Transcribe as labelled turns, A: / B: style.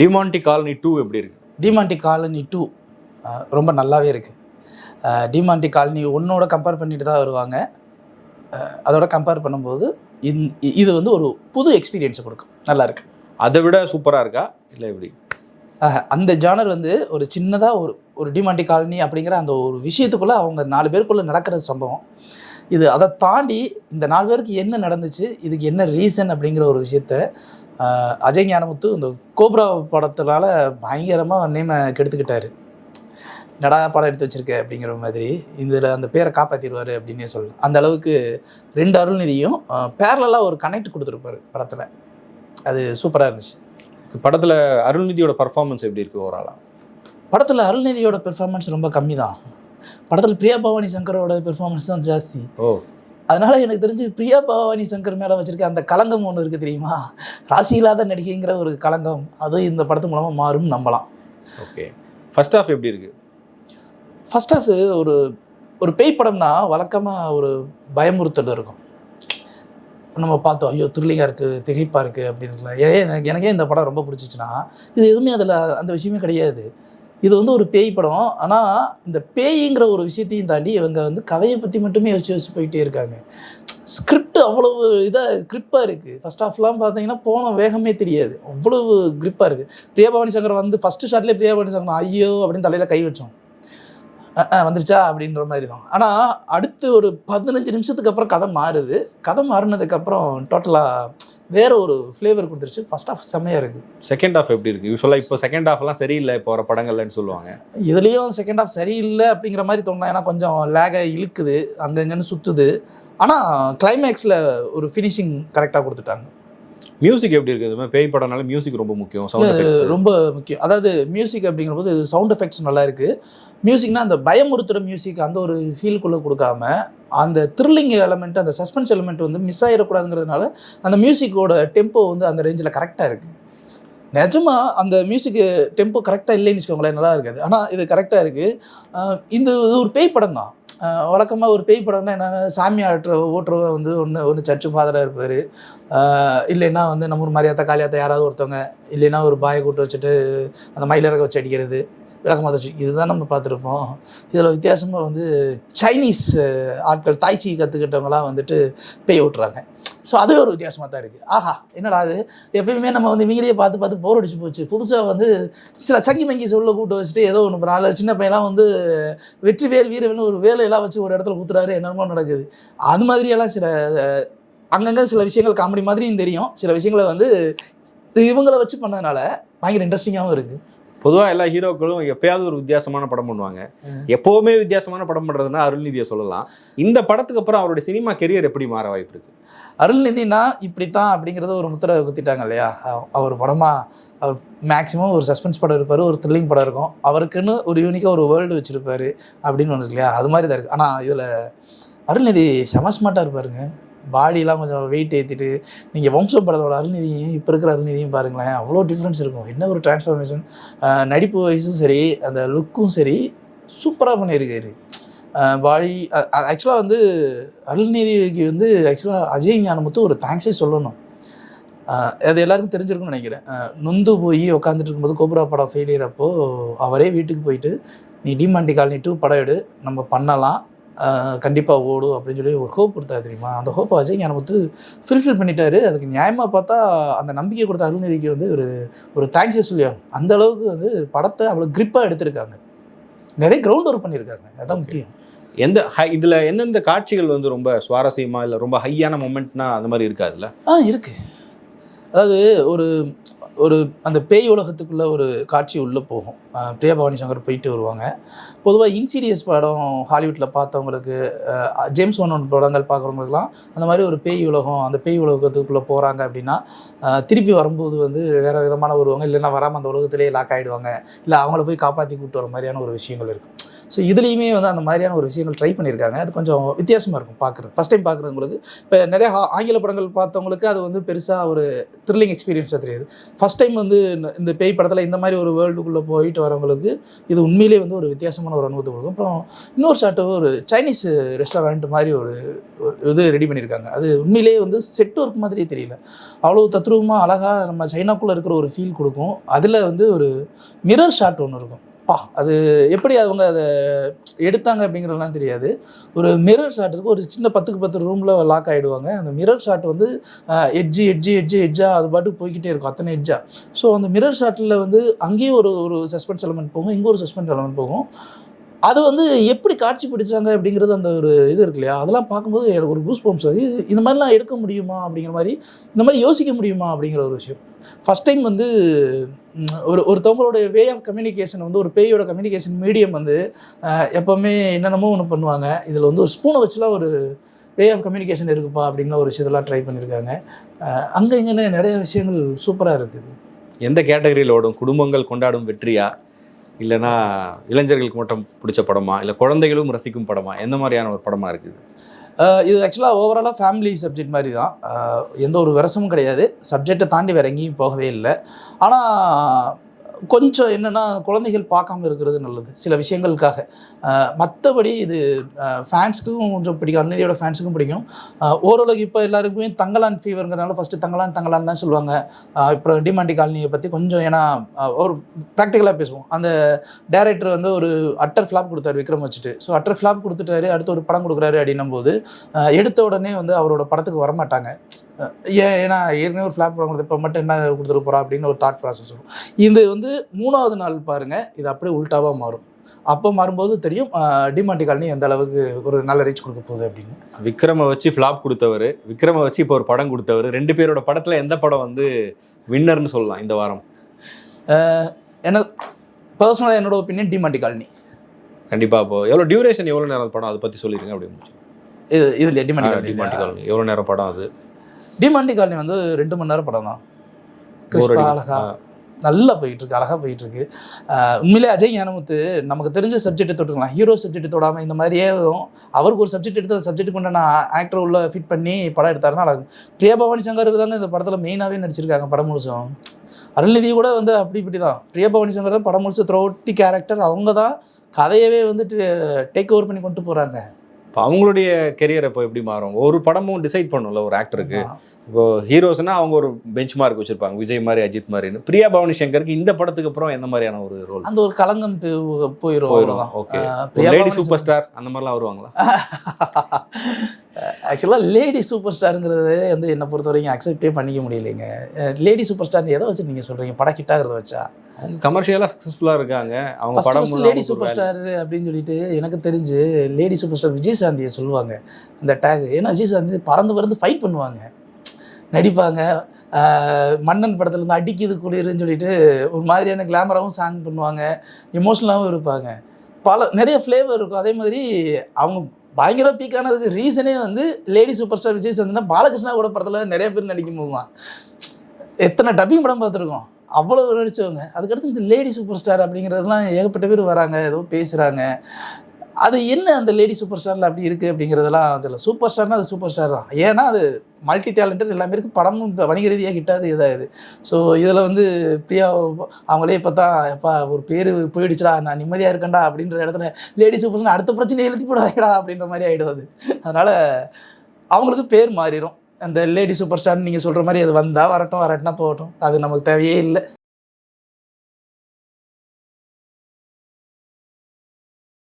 A: Demonte colony two எப்படி இருக்கு?
B: Demonte colony two ரொம்ப நல்லாவே இருக்குது டிமாண்டி காலனி ஒன்னோட கம்பேர் பண்ணிட்டு தான் வருவாங்க. அதோட கம்பேர் பண்ணும்போது இந் இது வந்து ஒரு புது எக்ஸ்பீரியன்ஸை கொடுக்கும். நல்லா இருக்கு.
A: அதை விட சூப்பரா இருக்கா? இல்ல எப்படி?
B: அந்த ஜானர் வந்து ஒரு சின்னதாக ஒரு ஒரு டிமாண்டி காலனி அப்படிங்கிற அந்த ஒரு விஷயத்துக்குள்ளே அவங்க நாலு பேருக்குள்ளே நடக்கிற சம்பவம். இது அதை தாண்டி இந்த நாலு பேருக்கு என்ன நடந்துச்சு இதுக்கு என்ன ரீசன் அப்படிங்கிற ஒரு விஷயத்த அஜய் ஞானமுத்து இந்த கோப்ரா படத்தினால பயங்கரமாக நேம கெடுத்துக்கிட்டாரு. நடா படம் எடுத்து வச்சிருக்க? அப்படிங்கிற மாதிரி இதில் அந்த பேரை காப்பாற்றிடுவார் அப்படின்னே சொல்லலாம் அந்த அளவுக்கு ரெண்டு அருள்நிதியும் பேரலாக ஒரு கனெக்ட் கொடுத்துருப்பாரு படத்தில். அது சூப்பராக இருந்துச்சு.
A: படத்துல அருள்நிதியோட பர்ஃபார்மன்ஸ் எப்படி இருக்கு ஓவராலா
B: படத்தில் அருள்நிதியோட பெர்ஃபார்மன்ஸ் ரொம்ப கம்மி தான் படத்தில் பிரியா பவானி சங்கரோட பெர்ஃபார்மன்ஸ் தான் ஜாஸ்தி.
A: ஓ.
B: அதனால எனக்கு தெரிஞ்சு பிரியா பவானி சங்கர் மேலே வச்சிருக்க அந்த களங்கம் ஒன்று இருக்குது தெரியுமா? ராசி இல்லாத நடிகைங்கிற ஒரு களங்கம் அதுவும் இந்த படத்து மூலமாக மாறும் நம்பலாம்.
A: ஓகே. ஃபர்ஸ்ட் ஹாஃப் எப்படி இருக்கு?
B: ஃபர்ஸ்ட் ஆஃப் ஒரு ஒரு பேய் படம்னா வழக்கமாக ஒரு பயமுறுத்தல் இருக்கும். நம்ம பார்த்தோம் ஐயோ த்ரில்லிங்காக இருக்குது திகைப்பாக இருக்குது அப்படின்னு ஏன் எனக்கு எனக்கே இந்த படம் ரொம்ப பிடிச்சிச்சுன்னா இது எதுவுமே அதில் அந்த விஷயமே கிடையாது. இது வந்து ஒரு பேய் படம். ஆனால் இந்த பேய்ங்கிற ஒரு விஷயத்தையும் தாண்டி இவங்க வந்து கதையை பற்றி மட்டுமே யோசிச்சு யோசிச்சு போயிட்டே இருக்காங்க. ஸ்கிரிப்ட் அவ்வளவு இதாக கிரிப்பாக இருக்குது ஃபஸ்ட் ஆஃப்லாம் பார்த்தீங்கன்னா போன வேகமே தெரியாது. அவ்வளவு கிரிப்பாக இருக்குது பிரியாபவானி சங்கர் வந்து ஃபஸ்ட்டு ஷாட்லேயே பிரியாபவானி சங்கர் ஐயோ அப்படின்னு தலையில் கை வச்சோம். வந்துருச்சா? அப்படின்ற மாதிரி தான். ஆனால் அடுத்து ஒரு பதினஞ்சு நிமிஷத்துக்கு அப்புறம் கதை மாறுது. கதை மாறினதுக்கப்புறம் டோட்டலாக வேற ஒரு ஃப்ளேவர் கொடுத்துருச்சு. ஃபர்ஸ்ட் ஆஃப் செம்மையாக இருக்குது
A: செகண்ட் ஹாஃப் எப்படி இருக்கு? யூஸ்வலா இப்போ செகண்ட் ஹாஃப்லாம் சரியில்லை இப்போ வர படங்கள்லன்னு சொல்லுவாங்க.
B: இதுலேயும் செகண்ட் ஆஃப் சரியில்லை அப்படிங்கிற மாதிரி தோணலாம் ஏன்னா கொஞ்சம் லேக இழுக்குது அங்கங்கன்னு சுற்றுது ஆனால் கிளைமேக்ஸில் ஒரு ஃபினிஷிங் கரெக்டாக கொடுத்துட்டாங்க.
A: மியூசிக் எப்படி இருக்கு இது மாதிரி பேய் படம்னால மியூசிக் ரொம்ப முக்கியம் சவுண்ட்
B: ரொம்ப முக்கியம். அதாவது மியூசிக் அப்படிங்கிற போது சவுண்ட் எஃபெக்ட்ஸ் நல்லா இருக்கு. மியூசிக்னா அந்த பயமுறுத்துற மியூசிக் அந்த ஒரு ஃபீலுக்குள்ளே கொடுக்காம அந்த த்ரில்லிங் எலமெண்ட் அந்த சஸ்பென்ஸ் எலமெண்ட் வந்து மிஸ் ஆகிடக்கூடாதுங்கிறதுனால அந்த மியூசிக்கோட டெம்போ வந்து அந்த ரேஞ்சில் கரெக்டாக இருக்குது நிஜமா அந்த மியூசிக் டெம்போ கரெக்டாக இல்லைன்னு வச்சுக்கோங்களேன் நல்லா இருக்காது. ஆனால் இது கரெக்டாக இருக்குது இந்த இது ஒரு பேய் படம் தான் வழக்கமாக ஒரு பேய் படம்னா என்னென்னா சாமி ஆட்டுற ஓட்டுறவங்க வந்து ஒன்று ஒன்று சர்ச்சு ஃபாதராக இருப்பார். இல்லைன்னா வந்து நம்ம ஒரு மரியாதை காளியாத்த யாராவது ஒருத்தவங்க இல்லைன்னா ஒரு பாயை கூட்டு வச்சுட்டு அந்த மயிலிறக வச்சு அடிக்கிறது விளக்கமாக வச்சு இதுதான் நம்ம பார்த்துருப்போம். இதில் வித்தியாசமாக வந்து சைனீஸ் ஆட்கள் தாய்ச்சி கற்றுக்கிட்டவங்களாம் வந்துட்டு பேய் ஓட்டுறாங்க. ஸோ அதுவே ஒரு வித்தியாசமாக தான் இருக்குது ஆஹா என்னடா அது எப்பயுமே நம்ம வந்து இவங்களையே பார்த்து பார்த்து போர் அடிச்சு போச்சு. புதுசாக வந்து சில சங்கி மங்கி சொல்ல கூட்டு வச்சுட்டு ஏதோ ஒன்று நாலு சின்ன பையன்லாம் வந்து வெற்றி வேல் வீரவேல்னு ஒரு வேலையெல்லாம் வச்சு ஒரு இடத்துல ஊத்துறாரு. என்னென்னமோ நடக்குது. அது மாதிரியெல்லாம் சில அங்கங்கே சில விஷயங்கள் காமெடி மாதிரியும் தெரியும். சில விஷயங்களை வந்து இவங்கள வச்சு பண்ணதுனால பயங்கர இன்ட்ரெஸ்டிங்காகவும் இருக்குது
A: பொதுவா எல்லா ஹீரோக்களும் எப்பயாவது ஒரு வித்தியாசமான படம் பண்ணுவாங்க. எப்பவுமே வித்தியாசமான படம் பண்றதுன்னா அருள்நிதியை சொல்லலாம். இந்த படத்துக்கு அப்புறம் அவருடைய சினிமா கெரியர் எப்படி மாற வாய்ப்பு இருக்கு?
B: அருள்நிதினா இப்படித்தான் அப்படிங்கிறத ஒரு முத்திரை குத்திட்டாங்க இல்லையா? அவர் படமா அவர் மேக்ஸிமம் ஒரு சஸ்பென்ஸ் படம் இருப்பார் ஒரு த்ரில்லிங் படம் இருக்கும். அவருக்குன்னு ஒரு யூனிக்காக ஒரு வேர்ல்டு வச்சுருப்பாரு அப்படின்னு ஒன்று இருக்கு இல்லையா? அது மாதிரி தான் இருக்குது ஆனால் இதில் அருள்நிதி செம ஸ்மார்ட்டாக இருப்பாருங்க. பாடியெலாம் கொஞ்சம் வெயிட் ஏற்றிட்டு நீங்கள் வம்சம் படத்தோட அருள்நிதியும் இப்போ இருக்கிற அருள்நிதியும் பாருங்களேன். அவ்வளோ டிஃப்ரென்ஸ் இருக்கும். என்ன ஒரு டிரான்ஸ்ஃபார்மேஷன் நடிப்பு வயசும் சரி அந்த லுக்கும் சரி சூப்பராக பண்ணியிருக்காரு. பாடி ஆக்சுவலாக வந்து அருள்நீதிக்கு வந்து ஆக்சுவலாக அஜய் ஞானமுத்து ஒரு தேங்க்ஸே சொல்லணும். அது எல்லாருக்கும் தெரிஞ்சிருக்கும்னு நினைக்கிறேன். நொந்து போய் உட்காந்துட்டு இருக்கும்போது கோபுரா படம் ஃபெயிலியர் அப்போ அவரே வீட்டுக்கு போயிட்டு நீ டிமாண்டி காலனி டூ படம் எடு நம்ம பண்ணலாம். கண்டிப்பாக ஓடும் அப்படின்னு சொல்லி ஒரு ஹோப் கொடுத்தாரு தெரியுமா? அந்த ஹோப்பை அஜய் ஞானமுத்து ஃபில்ஃபில் பண்ணிட்டாரு. அதுக்கு நியாயமாக பார்த்தா அந்த நம்பிக்கை கொடுத்த அருள்நிதிக்கு வந்து ஒரு ஒரு தேங்க்ஸே சொல்லியாகும் அந்த அளவுக்கு வந்து படத்தை அவ்வளோ கிரிப்பாக எடுத்திருக்காங்க. நிறைய கிரவுண்ட் ஒர்க் பண்ணியிருக்காங்க. அதான் முக்கியம்.
A: எந்த ஹை இதில் எந்தெந்த காட்சிகள் வந்து ரொம்ப சுவாரஸ்யமாக இல்லை ரொம்ப ஹையான மூமெண்ட்னா அந்த மாதிரி இருக்காதுல்ல?
B: ஆ இருக்கு. அதாவது ஒரு ஒரு அந்த பேய் உலகத்துக்குள்ளே ஒரு காட்சி உள்ளே போகும். பிரியா பவானி சங்கர் போயிட்டு வருவாங்க. பொதுவாக இன்சீரியஸ் படம் ஹாலிவுட்டில் பார்த்தவங்களுக்கு ஜேம்ஸ் ஒன் படங்கள் பார்க்குறவங்களுக்குலாம் அந்த மாதிரி ஒரு பேய் உலகம் அந்த பேய் உலகத்துக்குள்ளே போகிறாங்க அப்படின்னா திருப்பி வரும்போது வந்து வேறு விதமான வருவாங்க. இல்லைன்னா வராமல் அந்த உலகத்திலே லாக் ஆகிடுவாங்க இல்லை அவங்கள போய் காப்பாற்றி கூப்பிட்டு வர மாதிரியான ஒரு விஷயங்கள் இருக்கும் ஸோ இதுலேயுமே வந்து அந்த மாதிரியான ஒரு விஷயங்கள் ட்ரை பண்ணியிருக்காங்க. அது கொஞ்சம் வித்தியாசமாக இருக்கும் பார்க்குறது. ஃபஸ்ட் டைம் பார்க்குறவங்களுக்கு இப்போ நிறைய ஆங்கில படங்கள் பார்த்தவங்களுக்கு அது வந்து பெருசாக ஒரு த்ரில்லிங் எக்ஸ்பீரியன்ஸாக தெரியாது. ஃபஸ்ட் டைம் வந்து இந்த- இந்த பேய் படத்தில் இந்த மாதிரி ஒரு வேர்ல்டுக்குள்ளே போயிட்டு வரவங்களுக்கு இது உண்மையிலேயே வந்து ஒரு வித்தியாசமான ஒரு அனுபவத்தை கொடுக்கும். அப்புறம் இன்னொரு ஷாட்டு ஒரு சைனீஸ் ரெஸ்டாரண்ட் மாதிரி ஒரு ஒரு இது ரெடி பண்ணியிருக்காங்க. அது உண்மையிலேயே வந்து செட் ஒர்க் மாதிரியே தெரியல. அவ்வளோ தத்ரூபமாக அழகாக நம்ம சைனாக்குள்ளே இருக்கிற ஒரு ஃபீல் கொடுக்கும். அதில் வந்து ஒரு மிரர் ஷாட் ஒன்று இருக்கும். பா அது எப்படி அவங்க அதை எடுத்தாங்க அப்படிங்கிறதுலாம் தெரியாது. ஒரு மிரர் ஷாட் இருக்குது ஒரு சின்ன பத்துக்கு பத்து ரூமில் லாக் ஆகிடுவாங்க அந்த மிரர் ஷாட் வந்து எட்ஜி எட்ஜி எட்ஜி எட்ஜா அது பாட்டுக்கு போய்கிட்டே இருக்கும் அத்தனை எட்ஜா ஸோ அந்த மிரர் ஷாட்டில் வந்து அங்கேயும் ஒரு ஒரு சஸ்பென்ஸ் எலமெண்ட் போகும் இங்கே ஒரு சஸ்பென்ஸ் எலமெண்ட் போகும். அது வந்து எப்படி காட்சி பிடிச்சாங்க அப்படிங்கிறது அந்த ஒரு இது இருக்கு இல்லையா? அதெல்லாம் பார்க்கும்போது எனக்கு ஒரு கூஸ் பம்ப்ஸ் அது இது- இந்த மாதிரிலாம் எடுக்க முடியுமா அப்படிங்கிற மாதிரி இந்த மாதிரி யோசிக்க முடியுமா அப்படிங்கிற ஒரு விஷயம். ஃபஸ்ட் டைம் வந்து ஒரு ஒருத்தவங்களோட வே ஆஃப் கம்யூனிகேஷன் வந்து ஒரு பேயோட கம்யூனிகேஷன் மீடியம் வந்து எப்போவுமே என்னென்னமோ ஒன்று பண்ணுவாங்க. இதில் வந்து ஒரு ஸ்பூனை வச்சுலாம் ஒரு வே ஆஃப் கம்யூனிகேஷன் இருக்குப்பா அப்படின்னு ஒரு விஷயத்தெல்லாம் ட்ரை பண்ணியிருக்காங்க. அங்கே இங்கேன்னு நிறைய விஷயங்கள் சூப்பராக இருக்குது.
A: எந்த கேட்டகரியில் ஓடும்? குடும்பங்கள் கொண்டாடும் வெற்றியா? இல்லைன்னா இளைஞர்களுக்கு மட்டும் பிடிச்ச படமா? இல்லை குழந்தைகளும் ரசிக்கும் படமா? எந்த மாதிரியான ஒரு படமாக இருக்குது?
B: இது ஆக்சுவலாக ஓவராலாக ஃபேமிலி சப்ஜெக்ட் மாதிரி தான். எந்த ஒரு விரசமும் கிடையாது. சப்ஜெக்டை தாண்டி வேற எங்கேயும் போகவே இல்லை. ஆனால் கொஞ்சம் என்னென்னா குழந்தைகள் பார்க்காம இருக்கிறது நல்லது சில விஷயங்களுக்காக. மற்றபடி இது ஃபேன்ஸுக்கும் கொஞ்சம் பிடிக்கும் அருணதியோட ஃபேன்ஸுக்கும் பிடிக்கும். ஓரளவுக்கு இப்போ எல்லாருக்குமே தங்கலான் ஃபீவருங்கிறனால ஃபஸ்ட்டு தங்கலான் தங்கலான் தான் சொல்லுவாங்க. அப்புறம் டிமாண்டி காலனியை பற்றி கொஞ்சம் ஏன்னா ஒரு ப்ராக்டிக்கலாக பேசுவோம். அந்த டேரக்டர் வந்து ஒரு அட்டர் ஃப்ளாப் கொடுத்தாரு விக்ரம் வச்சுட்டு. ஸோ அட்டர் ஃப்ளாப் கொடுத்துட்டாரு அடுத்து ஒரு படம் கொடுக்குறாரு அப்படின்னும் போது எடுத்த உடனே வந்து அவரோட படத்துக்கு வரமாட்டாங்க. ஏன்னா ஏற்கனவே ஒரு ஃப்ளாப் படம் கொடுத்து இப்போ மட்டும் என்ன கொடுத்துட்டு போறா அப்படின்னு ஒரு தாட் ப்ராசஸ் வரும். இது வந்து மூணாவது நாள் பாருங்க இது அப்படியே உல்டாவாக மாறும். அப்போ மாறும்போது தெரியும் டிமாண்டி காலனி எந்த அளவுக்கு ஒரு நல்ல ரீச் கொடுக்க போகுது அப்படின்னு.
A: விக்ரமை வச்சு ஃப்ளாப் கொடுத்தவர் விக்ரமை வச்சு இப்போ ஒரு படம் கொடுத்தவர் ரெண்டு பேரோட படத்துல எந்த படம் வந்து வின்னர்னு சொல்லலாம் இந்த வாரம்?
B: என்ன பர்சனலாக என்னோட ஒப்பீனியன் டிமாண்டி காலனி.
A: கண்டிப்பா இப்போ எவ்வளோ டியூரேஷன் எவ்வளோ நேரம் படம் அதை பற்றி சொல்லிருங்க அப்படின்னு
B: இது இதுல டிமாண்டி காலனி.
A: எவ்வளோ நேரம் படம் அது?
B: டிமாண்டி காலனி வந்து ரெண்டு மணி நேரம் படம் தான். கிறிஸ்பா அழகா. நல்லா போயிட்டு இருக்கு அழகா போயிட்டு இருக்கு உண்மையிலே அஜய் ஞானமுத்து நமக்கு தெரிஞ்ச சப்ஜெக்ட் தொட்டுக்கலாம். ஹீரோ சப்ஜெக்ட் தொடாம இந்த மாதிரியே வரும். அவருக்கு ஒரு சப்ஜெக்ட் எடுத்து அந்த சப்ஜெக்ட் கொண்டு நான் ஆக்டர் உள்ள ஃபிட் பண்ணி படம் எடுத்தாருன்னா அழகு பிரியா பவானி சங்கர் தாங்க இந்த படத்துல மெயினாவே நடிச்சிருக்காங்க படம் முழுசும். அருள்நிதி கூட வந்து அப்படி இப்படி தான். பிரியா பவானி சங்கர் தான் படம் முழுசு த்ரோட்டி கேரக்டர் அவங்க தான் கதையவே வந்து டேக் ஓவர் பண்ணி கொண்டு போறாங்க.
A: இப்போ அவங்களுடைய கெரியர் இப்போ எப்படி மாறும்? ஒரு படமும் டிசைட் பண்ணும்ல ஒரு ஆக்டருக்கு இப்போ ஹீரோஸ்னா அவங்க ஒரு பெஞ்ச் மார்க் வச்சிருப்பாங்க. விஜய் மாதிரி அஜித் மாதிரின்னு. பிரியா பவானி சங்கருக்கு இந்த படத்துக்கு அப்புறம் எந்த மாதிரியான ஒரு ரோல்
B: அந்த ஒரு போயிரும்
A: போயிடும். ஓகே லேடி சூப்பர் ஸ்டார் அந்த மாதிரிலாம் வருவாங்களா?
B: ஆக்சுவலாக லேடி சூப்பர் ஸ்டாருங்கிறது வந்து என்னை பொறுத்த வரைக்கும் அக்செப்டே பண்ணிக்க முடியலைங்க. லேடி சூப்பர் ஸ்டார் எதை வச்சு நீங்கள் சொல்கிறீங்க படம் கிட்டாகிறத வச்சா?
A: கமர்ஷியலாக சக்ஸஸ்ஃபுல்லாக இருக்காங்க. அவங்க படம்
B: லேடி சூப்பர் ஸ்டார் அப்படின்னு சொல்லிட்டு எனக்கு தெரிஞ்சு லேடி சூப்பர் ஸ்டார் விஜயசாந்தியை சொல்லுவாங்க. இந்த டேக் ஏன்னா விஜயசாந்தி பறந்து பறந்து ஃபைட் பண்ணுவாங்க. நடிப்பாங்க. மன்னன் படத்துல இருந்து அடிக்குது குளிருன்னு சொல்லிட்டு ஒரு மாதிரியான கிளாமராகவும் சாங் பண்ணுவாங்க. எமோஷ்னலாகவும் இருப்பாங்க. பல நிறைய ஃப்ளேவர் இருக்கும். அதே மாதிரி அவங்க பயங்கர பீக்கானதுக்கு ரீசனே வந்து லேடி சூப்பர் ஸ்டார் விஜய் சந்திரனா பாலகிருஷ்ணா கூட படத்தில் நிறைய பேர் நடிக்கும் போது தான் எத்தனை டப்பிங் படம் பார்த்துருக்கோம். அவ்வளோ நடிச்சவங்க. அதுக்கடுத்து இந்த லேடி சூப்பர் ஸ்டார் அப்படிங்கிறதுலாம் ஏகப்பட்ட பேர் வராங்க ஏதோ பேசுகிறாங்க அது என்ன அந்த லேடி சூப்பர் ஸ்டாரில் அப்படி இருக்குது அப்படிங்கிறதெல்லாம் அதில் சூப்பர் ஸ்டார்னால் அது சூப்பர் ஸ்டார் தான். ஏன்னா அது மல்டி டேலண்டட் எல்லாமே இருக்குது படமும் வணிக ரீதியாக கிட்டாது இதாகுது. ஸோ இதில் வந்து பிரியா அவங்களே இப்போ தான் எப்பா ஒரு பேர் போயிடுச்சுடா நான் நிம்மதியாக இருக்கேன்டா அப்படின்ற இடத்துல லேடி சூப்பர் ஸ்டார் அடுத்த பிரச்சனை எழுதி போடாதடா அப்படின்ற மாதிரி ஆகிடும் அது. அதனால் அவங்களுக்கு பேர் மாறிடும் அந்த லேடி சூப்பர் ஸ்டார்னு நீங்கள் சொல்கிற மாதிரி அது வந்தால் வரட்டும் வரட்டினா போகட்டும். அது நமக்கு தேவையே இல்லை.